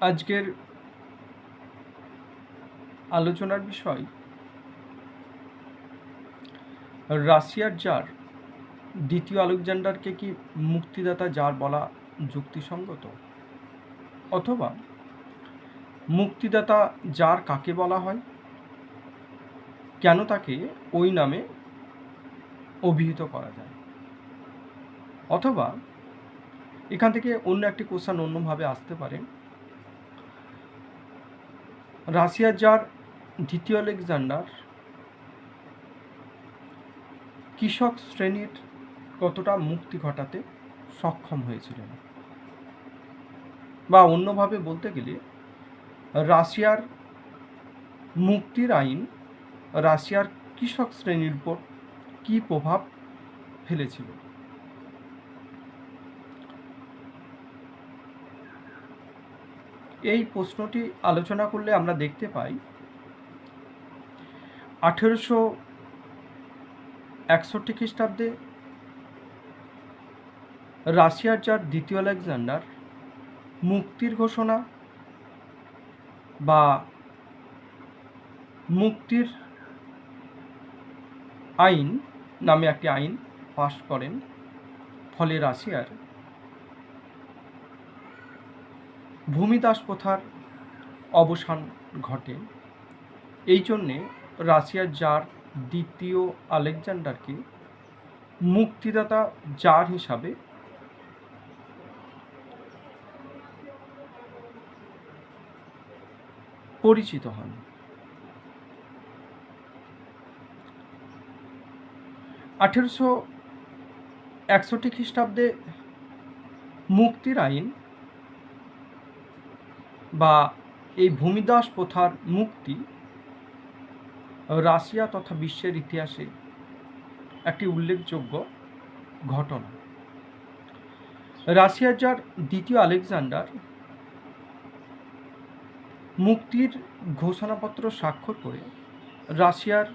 আজকের আলোচনার বিষয়, রাশিয়ার জার, দ্বিতীয় আলেকজান্ডারকে কি মুক্তিদাতা জার বলা যুক্তিসঙ্গত? অথবা মুক্তিদাতা জার কাকে বলা হয়? কেন তাকে ওই নামে অভিহিত করা যায়? অথবা এখান থেকে অন্য একটি কোশ্চান অন্যভাবে আসতে পারে। রাশিয়ার যার দ্বিতীয় আলেকজান্ডার, কৃষক শ্রেণির কতটা মুক্তি ঘটাতে সক্ষম হয়েছিলেন? বা অন্যভাবে বলতে গেলে, রাশিয়ার মুক্তির আইন রাশিয়ার কৃষক শ্রেণির উপর কী প্রভাব ফেলেছিল? এই প্রশ্নটি আলোচনা করলে আমরা দেখতে পাই আঠেরোশো একষট্টি খ্রিস্টাব্দে রাশিয়ার যার দ্বিতীয় আলেকজান্ডার মুক্তির ঘোষণা বা মুক্তির আইন নামে একটি আইন পাশ করেন ফলে রাশিয়ার ভূমিদাস প্রথার অবসান ঘটে। এই জন্যে রাশিয়ার জার দ্বিতীয় আলেকজান্ডারকে মুক্তিদাতা জার হিসাবে পরিচিত হন। আঠেরোশো একষট্টি খ্রিস্টাব্দে মুক্তির আইন বা এই ভূমিদাস প্রথার মুক্তি রাশিয়া তথা বিশ্বের ইতিহাসে একটি উল্লেখযোগ্য ঘটনা। রাশিয়ার যার দ্বিতীয় আলেকজান্ডার মুক্তির ঘোষণাপত্র স্বাক্ষর করে রাশিয়ার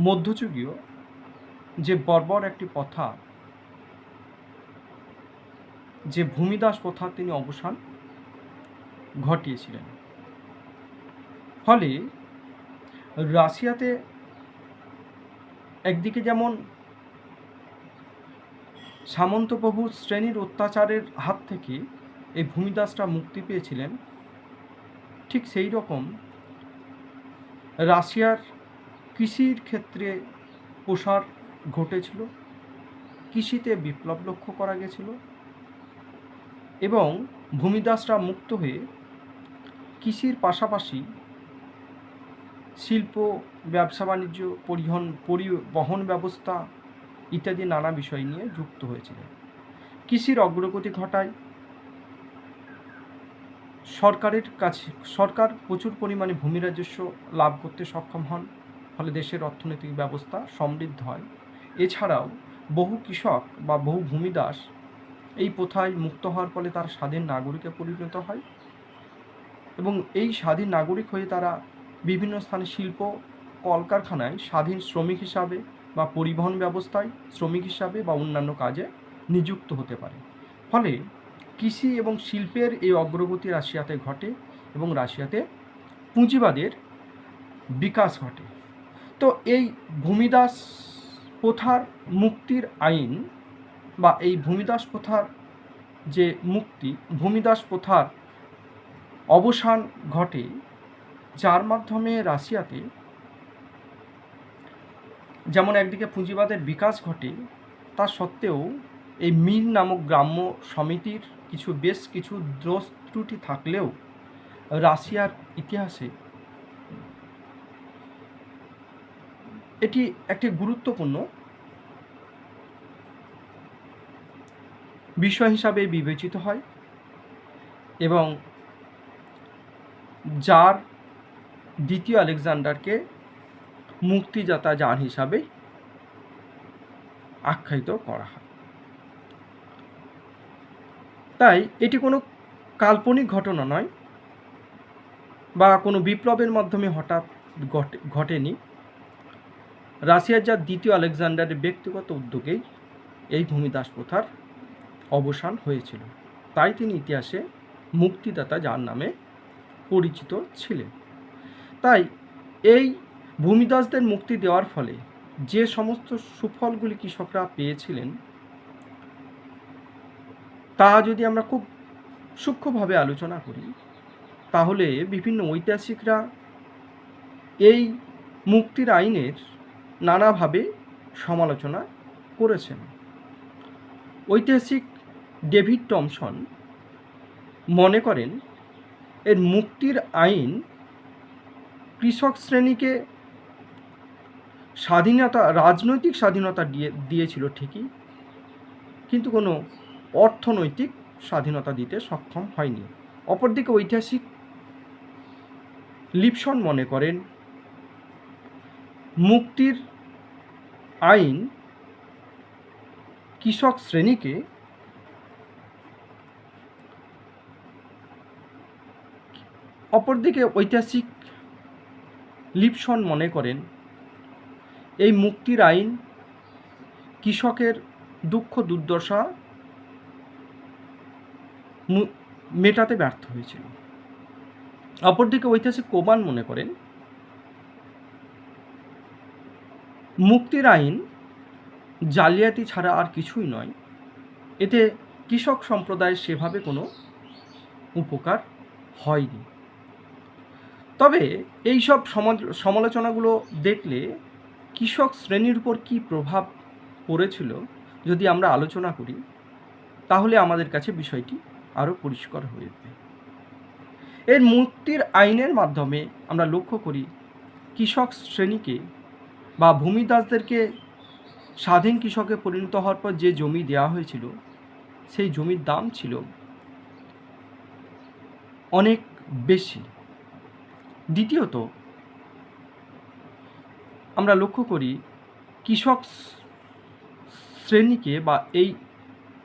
মধ্যযুগীয় যে বর্বর একটি প্রথা, যে ভূমিদাস প্রথা তিনি অবসান ঘটিয়েছিলেন। ফলে রাশিয়াতে একদিকে যেমন সামন্তপ্রভু শ্রেণির অত্যাচারের হাত থেকে এই ভূমিদাসরা মুক্তি পেয়েছিলেন, ঠিক সেই রকম রাশিয়ার কৃষির ক্ষেত্রে প্রসার ঘটেছিল, কৃষিতে বিপ্লব লক্ষ্য করা গেছিল এবং ভূমিদাসরা মুক্ত হয়ে কৃষির পাশাপাশি শিল্প, ব্যবসা, বাণিজ্য, পরিবহন পরিবহন ব্যবস্থা ইত্যাদি নানা বিষয় নিয়ে যুক্ত হয়েছিলেন। কৃষির অগ্রগতি ঘটায় সরকারের কাছে, সরকার প্রচুর পরিমাণে ভূমি রাজস্ব লাভ করতে সক্ষম হন, ফলে দেশের অর্থনৈতিক ব্যবস্থা সমৃদ্ধ হয়। এছাড়াও বহু কৃষক বা বহু ভূমিদাস এই প্রথায় মুক্ত হওয়ার ফলে তার স্বাধীন নাগরিকে পরিণত হয়। এবং এই স্বাধীন নাগরিক হয়ে তারা বিভিন্ন স্থানে শিল্প, কলকারখানায় স্বাধীন শ্রমিক হিসাবে বা পরিবহন ব্যবস্থায় শ্রমিক হিসাবে বা অন্যান্য কাজে নিযুক্ত হতে পারে। ফলে কৃষি এবং শিল্পের এই অগ্রগতি রাশিয়াতে ঘটে এবং রাশিয়াতে পুঁজিবাদের বিকাশ ঘটে। তো এই ভূমিদাস প্রথার মুক্তির আইন বা এই ভূমিদাস প্রথার যে মুক্তি, ভূমিদাস প্রথার অবসান ঘটে, যার মাধ্যমে রাশিয়াতে যেমন একদিকে পুঁজিবাদের বিকাশ ঘটে, তা সত্ত্বেও এই মিন নামক গ্রাম্য সমিতির কিছু বেশ কিছু দোষ ত্রুটি থাকলেও রাশিয়ার ইতিহাসে এটি একটি গুরুত্বপূর্ণ বিষয় হিসাবে বিবেচিত হয় এবং যার দ্বিতীয় আলেকজান্ডারকে মুক্তিযাতা যান হিসাবে আখ্যায়িত করা হয়। তাই এটি কোনো কাল্পনিক ঘটনা নয় বা কোনো বিপ্লবের মাধ্যমে হঠাৎ ঘটে, ঘটেনি। রাশিয়ার যার দ্বিতীয় আলেকজান্ডারের ব্যক্তিগত উদ্যোগেই এই ভূমিদাস প্রথার অবসান হয়েছিল। তাই তিনি ইতিহাসে মুক্তিদাতা যার নামে পরিচিত ছিলেন। তাই এই ভূমিদাসদের মুক্তি দেওয়ার ফলে যে সমস্ত সুফলগুলি কৃষকরা পেয়েছিলেন, তা যদি আমরা খুব সূক্ষ্মভাবে আলোচনা করি, তাহলে বিভিন্ন ঐতিহাসিকরা এই মুক্তির আইনের নানাভাবে সমালোচনা করেছেন। ঐতিহাসিক ডেভিড টমসন মনে করেন এর মুক্তির আইন কৃষক শ্রেণীকে স্বাধীনতা, রাজনৈতিক স্বাধীনতা দিয়ে, দিয়েছিল ঠিকই, কিন্তু কোনো অর্থনৈতিক স্বাধীনতা দিতে সক্ষম হয়নি। অপরদিকে ঐতিহাসিক লিপসন মনে করেন, মুক্তির আইন কৃষক শ্রেণীকে অপরদিকে ঐতিহাসিক লিপসন মনে করেন, এই মুক্তির আইন কৃষকের দুঃখ দুর্দশা মেটাতে ব্যর্থ হয়েছিল। অপরদিকে ঐতিহাসিক কোবান মনে করেন, মুক্তির আইন জালিয়াতি ছাড়া আর কিছুই নয়, এতে কৃষক সম্প্রদায়ের সেভাবে কোনো উপকার হয়নি। তবে এই সব সমালোচনাগুলো দেখলে কৃষক শ্রেণির উপর কী প্রভাব পড়েছিল যদি আমরা আলোচনা করি, তাহলে আমাদের কাছে বিষয়টি আরও পরিষ্কার হয়ে উঠবে। এর মুক্তির আইনের মাধ্যমে আমরা লক্ষ্য করি, কৃষক শ্রেণীকে বা ভূমিদাসদেরকে স্বাধীন কৃষকে পরিণত হওয়ার পর যে জমি দেওয়া হয়েছিল, সেই জমির দাম ছিল অনেক বেশি। দ্বিতীয়ত, আমরা লক্ষ্য করি কৃষক শ্রেণীকে বা এই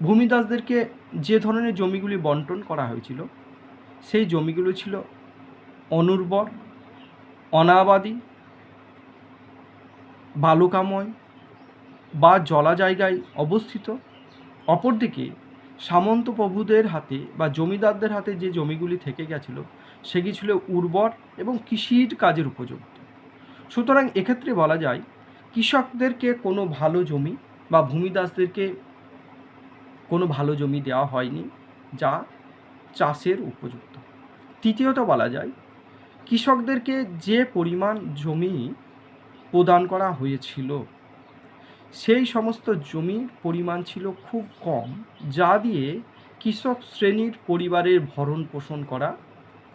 ভূমিদাসদেরকে যে ধরনের জমিগুলি বন্টন করা হয়েছিল, সেই জমিগুলো ছিল অনুর্বর, অনাবাদী, বালুকাময় বা জলা জায়গায় অবস্থিত। অপরদিকে সামন্ত প্রভুদের হাতে বা জমিদারদের হাতে যে জমিগুলি থেকে গেছিল সেগুলি ছিল উর্বর এবং কৃষির কাজের উপযুক্ত সুতরাং এক্ষেত্রে বলা যায়, কৃষকদেরকে কোনো ভালো জমি বা ভূমিদাসদেরকে কোনো ভালো জমি দেওয়া হয়নি, যা চাষের উপযুক্ত। তৃতীয়ত বলা যায়, কৃষকদেরকে যে পরিমাণ জমি প্রদান করা হয়েছিল, সেই সমস্ত জমির পরিমাণ ছিল খুব কম, যা দিয়ে কৃষক শ্রেণির পরিবারের ভরণ পোষণ করা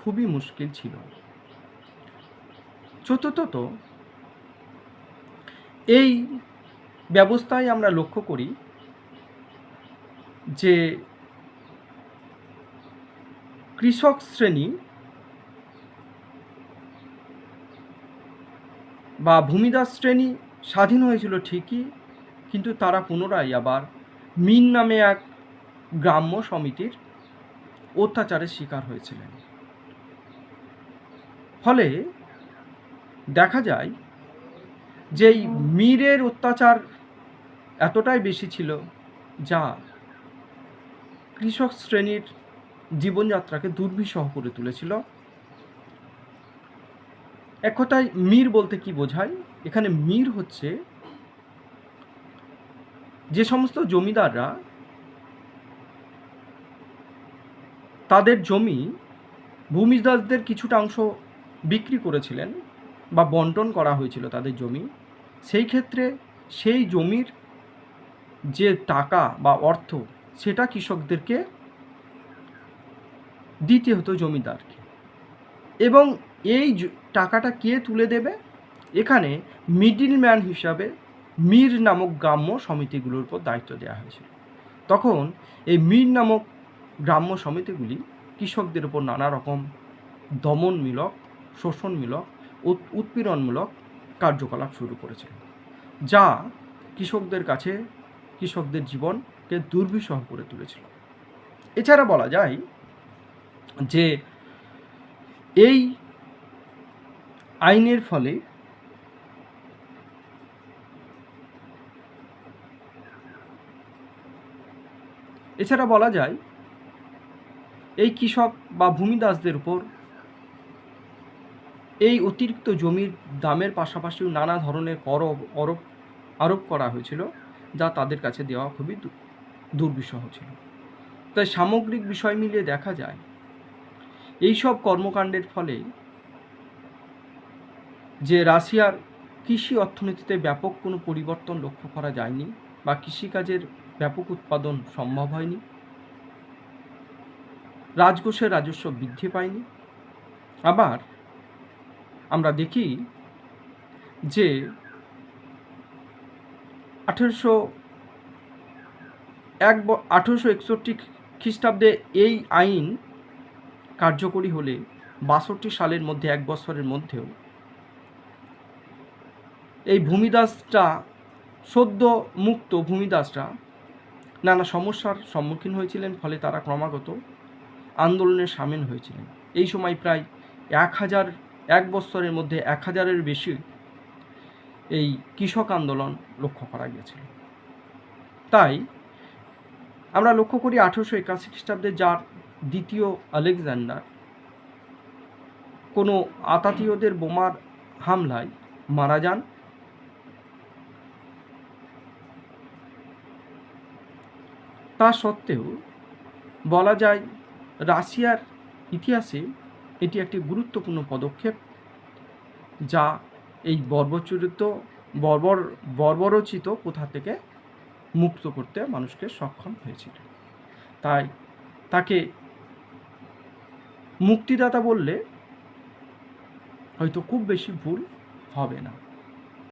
খুবই মুশকিল ছিল। চতুর্থত, এই ব্যবস্থায় আমরা লক্ষ্য করি যে কৃষক শ্রেণি বা ভূমিদাস শ্রেণি স্বাধীন হয়েছিল ঠিকই, কিন্তু তারা পুনরায় আবার মিন নামে এক গ্রাম্য সমিতির অত্যাচারের শিকার হয়েছিলেন। ফলে দেখা যায় যে এই মীরের অত্যাচার এতটাই বেশি ছিল যা কৃষক শ্রেণির জীবনযাত্রাকে দুর্বিষহ করে তুলেছিল। এক কথায় মীর বলতে কি বোঝায়? এখানে মীর হচ্ছে যে সমস্ত জমিদাররা তাদের জমি ভূমিদাসদের কিছুটা অংশ বিক্রি করেছিলেন বা বন্টন করা হয়েছিল তাদের জমি, সেই ক্ষেত্রে সেই জমির যে টাকা বা অর্থ, সেটা কৃষকদেরকে দিতে হতো জমিদারকে। এবং এই টাকাটা কে তুলে দেবে? এখানে মিডিল ম্যান হিসাবে মীর নামক গ্রাম্য সমিতিগুলোর উপর দায়িত্ব দেওয়া হয়েছিল। তখন এই মীর নামক গ্রাম্য সমিতিগুলি কৃষকদের উপর নানা রকম দমনমূলক শোষণমূলক, উৎ- উৎপীড়নমূলক কার্যকলাপ শুরু করেছিল, যা কৃষকদের কাছে, কৃষকদের জীবনকে দুর্বিষহ করে তুলেছিল। এছাড়া বলা যায় যে এই আইনের ফলে এছাড়া বলা যায় এই কৃষক বা ভূমিদাসদের উপর এই অতিরিক্ত জমির দামের পাশাপাশিও নানা ধরনের কর আরোপ আরোপ করা হয়েছিল, যা তাদের কাছে দেওয়া খুবই দুর্বিষহ ছিল। তাই সামগ্রিক বিষয় মিলিয়ে দেখা যায়, এইসব কর্মকাণ্ডের ফলে যে রাশিয়ার কৃষি অর্থনীতিতে ব্যাপক কোনো পরিবর্তন লক্ষ্য করা যায়নি বা কৃষিকাজের ব্যাপক উৎপাদন সম্ভব হয়নি, রাজকোষের রাজস্ব বৃদ্ধি পায়নি, আবার আমরা দেখি যে আঠেরোশো এক আঠেরোশো একষট্টি খ্রিস্টাব্দে এই আইন কার্যকরী হলে বাষট্টি সালের মধ্যে, এক বছরের মধ্যেও এই ভূমিদাসটা, সদ্য মুক্ত ভূমিদাসরা নানা সমস্যার সম্মুখীন হয়েছিলেন, ফলে তারা ক্রমাগত আন্দোলনে সামিল হয়েছিলেন। এই সময় প্রায় এক হাজার এক বছরের মধ্যে এক হাজারের বেশি এই কৃষক আন্দোলন লক্ষ্য করা গিয়েছিল। তাই আমরা লক্ষ্য করি আঠেরোশো একাশি খ্রিস্টাব্দে যার দ্বিতীয় আলেকজান্ডার কোনো আতাতীয়দের বোমার হামলায় মারা যান। তা সত্ত্বেও বলা যায় রাশিয়ার ইতিহাসে এটি একটি গুরুত্বপূর্ণ পদক্ষেপ যা এই বর্বচরিত বর্বর, বর্বরচিত কোথা থেকে মুক্ত করতে মানুষকে সক্ষম হয়েছিল। তাই তাকে মুক্তিদাতা বললে হয়তো খুব বেশি ভুল হবে না।